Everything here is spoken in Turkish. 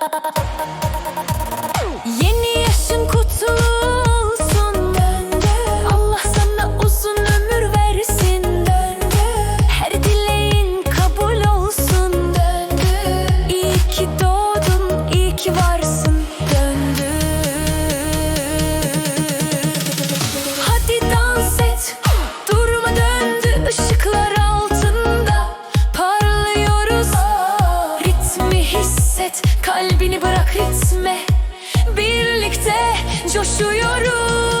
パパパパ hisset, kalbini bırak ritme Birlikte coşuyoruz